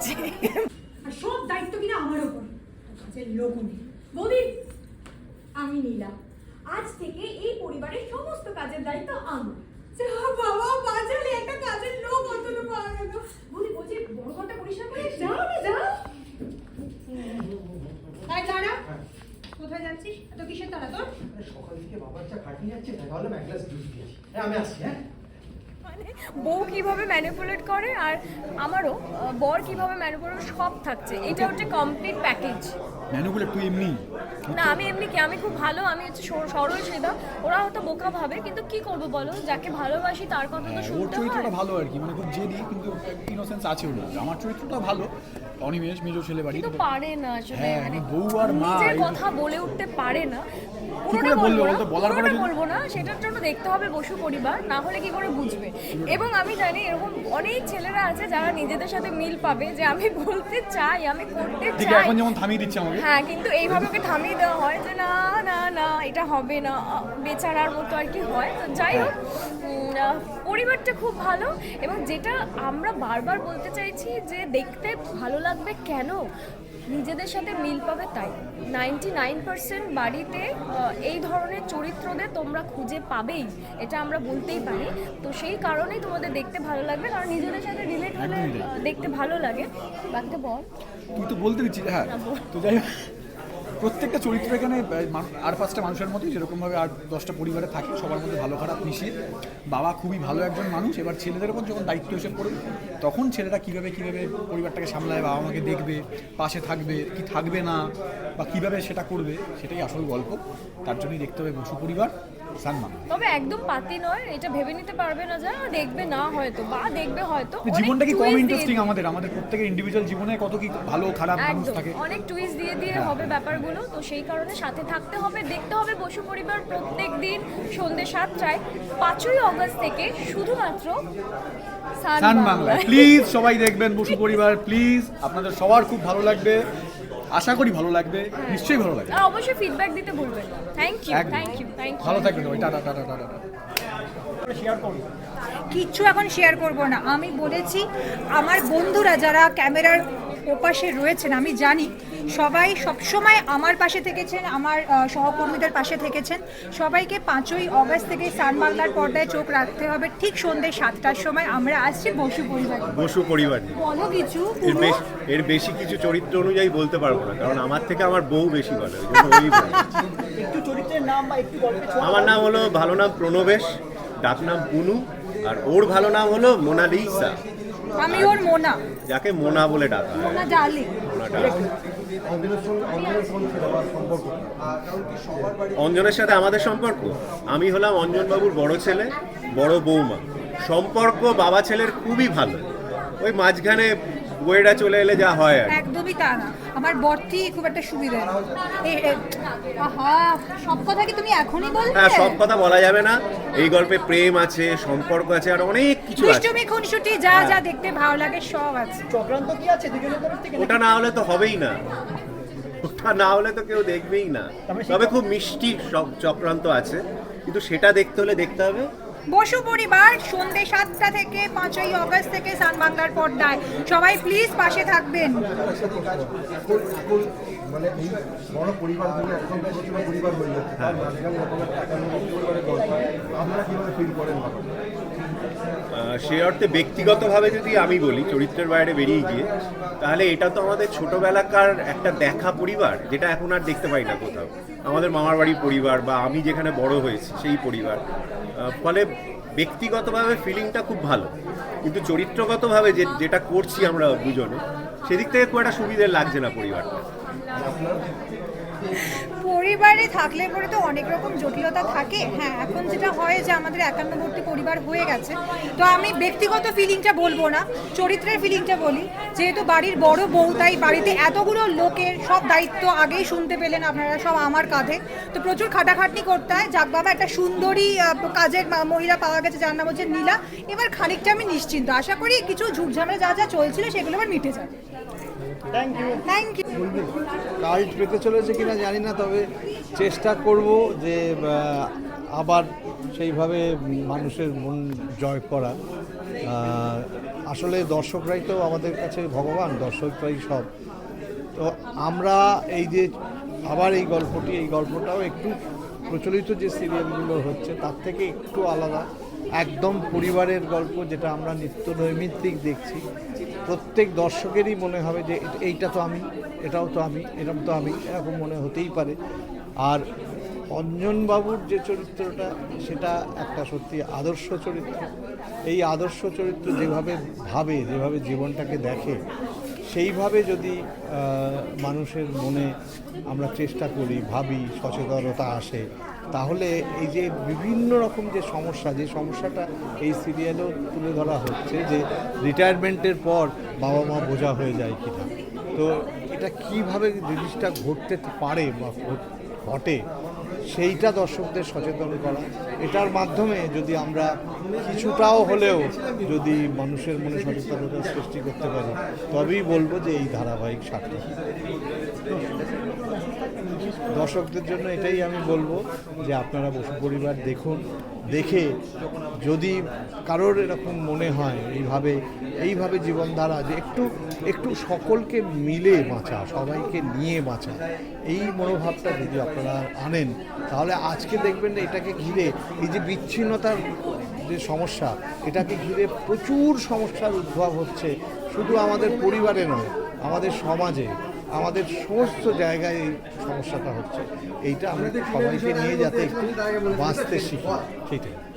দিচ্ছি আর সব দায়িত্ব কিনা আমার ওপর। কাজের লোক নেই। বৌদি আমি নিলাম। আজ থেকে এই পরিবারের সমস্ত কাজের দায়িত্ব আমার। যা বাবা বাজারে একটা কাজের লোক অন্তত পাওয়া গেল। বৌদি বলছি বড় ঘরটা পরিষ্কার করে যাও না যাও। তাই দাঁড়া। কোথায় যাচ্ছিস? এত কিসের তারা? তোর সকাল থেকে বাবার চা খাটিয়ে যাচ্ছে দেখা হলো এক গ্লাস দুধ দিয়েছি। হ্যাঁ আমি আসছি হ্যাঁ। বউ কীভাবে ম্যানিপুলেট করে আর আমারও বর কীভাবে ম্যানিপুলেট সব থাকছে। এটা হচ্ছে কমপ্লিট প্যাকেজ ম্যানুগুলো তুই এমনি? না আমি এমনি কি? আমি খুব ভালো আমি হচ্ছে সরল সেদা ওরা হয়তো বোকা ভাবে কিন্তু কি করব বলো? যাকে ভালোবাসি তার কথা তো হ্যাঁ, ওর শুনতে চরিত্রটা ভালো আর কি মানে খুব জেদি কিন্তু ইনোসেন্স আছে ওর মধ্যে। আমার চরিত্রটা ভালো অনিমেষ মেজো ছেলে বাড়ি কিন্তু পারে না আসলে হ্যাঁ, মানে বউ আর মা নিজের এই- কথা বলে উঠতে পারে না। কি করে বলব? বলার পরে বলব না। সেটার জন্য দেখতে হবে বসু পরিবার না হলে কি করে বুঝবে? এবং আমি জানি এরকম অনেক ছেলেরা আছে যারা নিজেদের সাথে মিল পাবে যে আমি বলতে চাই আমি করতে চাই। এখন যেমন থামিয়ে দিচ্ছে আমাকে। হ্যাঁ কিন্তু এইভাবে ওকে থামিয়ে দেওয়া হয় যে না না না এটা হবে না। বেচারার মতো আর কি হয়। তো যাই হোক পরিবারটা খুব ভালো। এবং যেটা আমরা বারবার বলতে চাইছি যে দেখতে ভালো লাগবে কেন? নিজেদের সাথে মিল পাবে তাই। নাইনটি নাইন পার্সেন্ট বাড়িতে এই ধরনের চরিত্রদের তোমরা খুঁজে পাবেই এটা আমরা বলতেই পারি। তো সেই কারণেই তোমাদের দেখতে ভালো লাগবে কারণ নিজেদের সাথে রিলেট হলে দেখতে ভালো লাগে। বাকিটা বল। তুই তো বলতে হ্যাঁ। তো যাই প্রত্যেকটা চরিত্র এখানে আর পাঁচটা মানুষের মতোই, যেরকমভাবে আর দশটা পরিবারে থাকে, সবার মধ্যে ভালো খারাপ মিশিয়ে। বাবা খুবই ভালো একজন মানুষ, এবার ছেলেদের উপর যখন দায়িত্ব এসে পড়বে তখন ছেলেরা কীভাবে কীভাবে পরিবারটাকে সামলায়, বাবা মাকে দেখবে, পাশে থাকবে, কি থাকবে না, বা কীভাবে সেটা করবে, সেটাই আসল গল্প। তার জন্যই দেখতে হবে বসু পরিবার। সানমান তবে একদম পাতি নয় এটা ভেবে নিতে পারবে না যে "আহ, দেখবে না হয়তো বা দেখবে হয়তো জীবনটা কি কম ইন্টারেস্টিং আমাদের? আমাদের প্রত্যেকের ইন্ডিভিজুয়াল জীবনে কত কি ভালো খারাপ মানুষ থাকে। অনেক টুইস্ট দিয়ে দিয়ে হ্যাঁ। হবে ব্যাপারগুলো তো সেই কারণে সাথে থাকতে হবে দেখতে হবে বসু পরিবার প্রত্যেক দিন সন্ধ্যে সাতটায় পাঁচই অগস্ট থেকে শুধুমাত্র সান। বাংলায়। প্লিজ সবাই দেখবেন বসু পরিবার প্লিজ আপনাদের সবার খুব ভালো লাগবে। আশা করি ভালো লাগবে নিশ্চয়ই ভালো লাগবে। অবশ্যই ফিডব্যাক দিতে বলবেন thank you thank you thank you ভালো থাকবেন ভাই tata tata tata tata. Share করুন। কিচ্ছু এখন শেয়ার করব না। আমি বলেছি আমার বন্ধুরা যারা ক্যামেরার ওপাশে রয়েছেন আমি জানি। সবাই সবসময় আমার পাশে থেকেছেন আমার সহকর্মীদের পাশে থেকেছেন। সবাইকে পাঁচই অগস্ট থেকে সান বাংলার পর্দায় চোখ রাখতে হবে। ঠিক সন্ধ্যে সাতটার সময় আমরা আসছি বসু পরিবার। বসু পরিবার। বলো কিছু এর বেশ এর বেশি কিছু চরিত্র অনুযায়ী বলতে পারব না কারণ আমার থেকে আমার বউ বেশি বলে। একটু চরিত্রের নাম বা একটু আমার নাম হলো ভালো নাম প্রণবেশ ডাক নাম পুনু আর ওর ভালো নাম হলো মোনালিসা। আমি ওর মোনা। যাকে মোনা বলে ডাকা হয়। মোনা ডালি। অঞ্জনের সাথে আমাদের সম্পর্ক? আমি হলাম অঞ্জন বাবুর বড় ছেলে বড় বৌমা। সম্পর্ক বাবা ছেলের খুবই ভালো। ওই মাঝখানে বইয়েরা চলে এলে যা হয় আর একদমই তা না। আমার বরটি খুব একটা সুবিধা আহা সব কথা কি তুমি এখনই বলবে হ্যাঁ সব কথা বলা যাবে না। এই গল্পে প্রেম আছে সম্পর্ক আছে আর অনেক কিছু আছে। দুষ্টুমি খুনসুটি যা যা দেখতে ভালো লাগে সব আছে। চক্রান্ত কি আছে দুজনের তরফ থেকে ওটা না হলে তো হবেই না। ওটা না হলে তো কেউ দেখবেই না। তবে খুব মিষ্টি সব চক্রান্ত আছে। কিন্তু সেটা দেখতে হলে দেখতে হবে। বসু পরিবার সন্ধ্যে সাতটা থেকে পাঁচই অগস্ট থেকে সান বাংলার পর্দায়। সবাই প্লিজ পাশে থাকবেন। মানে এই বড় পরিবারগুলো এখন ছোট ছোট পরিবার হয়ে যাচ্ছে। কীভাবে ফিল করেন সে অর্থে ব্যক্তিগতভাবে যদি আমি বলি, চরিত্রের বাইরে বেরিয়ে গিয়ে, তাহলে এটা তো আমাদের ছোটবেলাকার একটা দেখা পরিবার, যেটা এখন আর দেখতে পাই না কোথাও। আমাদের মামার বাড়ির পরিবার বা আমি যেখানে বড় হয়েছি, সেই পরিবার। ফলে ব্যক্তিগতভাবে ফিলিংটা খুব ভালো। কিন্তু চরিত্রগতভাবে যে, যেটা করছি আমরা দুজনে, সেদিক থেকে খুব একটা সুবিধে লাগছে না পরিবারটা। পরিবারে থাকলে পরে তো অনেক রকম জটিলতা থাকে। হ্যাঁ এখন যেটা হয় যে আমাদের একান্নবর্তী পরিবার হয়ে গেছে। তো আমি ব্যক্তিগত ফিলিংটা বলব না, চরিত্রের ফিলিংটা বলি। যেহেতু বাড়ির বড় বউ, তাই বাড়িতে এতগুলো লোকের সব দায়িত্ব আগেই শুনতে পেলেন আপনারা, সব আমার কাঁধে। তো প্রচুর খাটাখাটনি করতে হয়। যাক বাবা, একটা সুন্দরী কাজের মহিলা পাওয়া গেছে, যার নাম হচ্ছে নীলা। এবার খানিকটা আমি নিশ্চিন্ত। আশা করি কিছু ঝুটঝামেলা যা যা চলছিল সেগুলো আবার মিটে যাবে। থ্যাংক ইউ কাল্ট পেতে চলেছে কিনা জানি না তবে চেষ্টা করব যে আবার সেইভাবে মানুষের মন জয় করা আসলে দর্শকরাই তো আমাদের কাছে ভগবান দর্শকরাই সব। তো আমরা এই যে আবার এই গল্পটি এই গল্পটাও একটু প্রচলিত যে সিরিয়ালগুলো হচ্ছে তার থেকে একটু আলাদা। একদম পরিবারের গল্প যেটা আমরা নিত্য নৈমিত্তিক দেখছি। প্রত্যেক দর্শকেরই মনে হবে যে এইটা তো আমি, এটাও তো আমি এরকম তো আমি, এরকম মনে হতেই পারে। আর অঞ্জনবাবুর যে চরিত্রটা, সেটা একটা সত্যি আদর্শ চরিত্র। এই আদর্শ চরিত্র যেভাবে ভাবে, যেভাবে জীবনটাকে দেখে, সেইভাবে যদি মানুষের মনে আমরা চেষ্টা করি, ভাবি, সচেতনতা আসে তাহলে এই যে বিভিন্ন রকম যে সমস্যা, যে সমস্যাটা এই সিরিয়ালেও তুলে ধরা হচ্ছে যে রিটায়ারমেন্টের পর বাবা মা বোঝা হয়ে যায় কিনা। তো এটা কীভাবে জিনিসটা ঘটতে পারে বা ঘটে সেইটা দর্শকদের সচেতন করা। এটার মাধ্যমে যদি আমরা কিছুটাও হলেও যদি মানুষের মনে সচেতনতা সৃষ্টি করতে পারি, তবেই বলব যে এই ধারাবাহিক সার্থক দর্শকদের জন্য এটাই আমি বলব যে আপনারা বসু পরিবার দেখুন, দেখে যদি কারোর এরকম মনে হয় এইভাবে এইভাবে জীবনধারা যে একটু একটু সকলকে মিলে বাঁচা, সবাইকে নিয়ে বাঁচা, এই মনোভাবটা যদি আপনারা আনেন, তাহলে আজকে দেখবেন এটাকে ঘিরে এই যে বিচ্ছিন্নতার যে সমস্যা, এটাকে ঘিরে প্রচুর সমস্যার উদ্ভব হচ্ছে, শুধু আমাদের পরিবারে নয়, আমাদের সমাজে। আমাদের সমস্ত জায়গায় এই সমস্যাটা হচ্ছে। এইটা আমরা সবাইকে নিয়ে যাতে একটু বাঁচতে শিখি। সেইটাই।